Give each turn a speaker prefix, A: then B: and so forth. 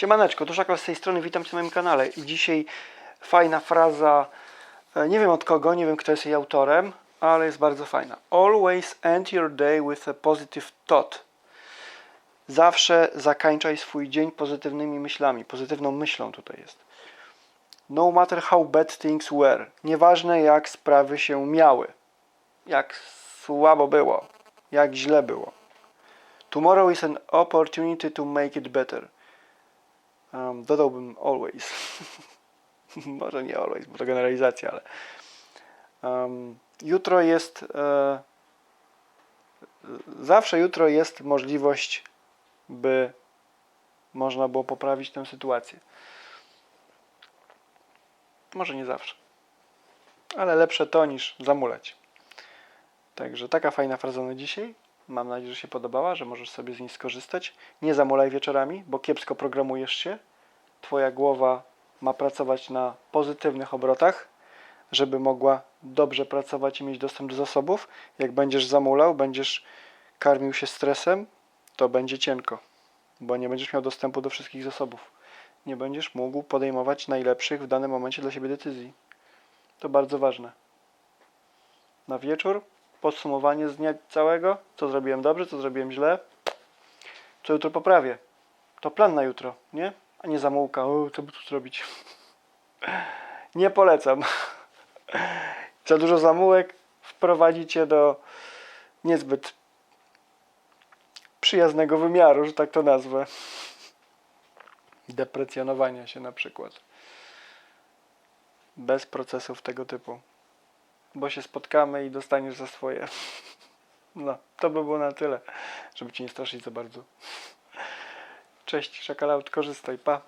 A: Siemaneczko, to Szakal z tej strony, witam Cię na moim kanale. I dzisiaj fajna fraza, e, nie wiem od kogo, nie wiem kto jest jej autorem, ale jest bardzo fajna. Always end your day with a positive thought. Zawsze zakańczaj swój dzień pozytywnymi myślami, pozytywną myślą tutaj jest. No matter how bad things were. Nieważne jak sprawy się miały. Jak słabo było. Jak źle było. Tomorrow is an opportunity to make it better. Um, dodałbym always. Może nie always, bo to generalizacja, ale. Um, jutro jest. E, zawsze jutro jest możliwość, by można było poprawić tę sytuację. Może nie zawsze. Ale lepsze to niż zamulać. Także taka fajna fraza na dzisiaj. Mam nadzieję, że się podobała, że możesz sobie z niej skorzystać. Nie zamulaj wieczorami, bo kiepsko programujesz się. Twoja głowa ma pracować na pozytywnych obrotach, żeby mogła dobrze pracować i mieć dostęp do zasobów. Jak będziesz zamulał, będziesz karmił się stresem, to będzie cienko, bo nie będziesz miał dostępu do wszystkich zasobów. Nie będziesz mógł podejmować najlepszych w danym momencie dla siebie decyzji. To bardzo ważne. Na wieczór podsumowanie z dnia całego, co zrobiłem dobrze, co zrobiłem źle, co jutro poprawię. To plan na jutro, nie? A nie zamułka, o, co by tu zrobić. Nie polecam. Za dużo zamułek wprowadzi cię do niezbyt przyjaznego wymiaru, że tak to nazwę. Deprecjonowania się na przykład. Bez procesów tego typu bo się spotkamy i dostaniesz za swoje. No, to by było na tyle, żeby ci nie straszyć za bardzo. Cześć, szakalaut, korzystaj, pa.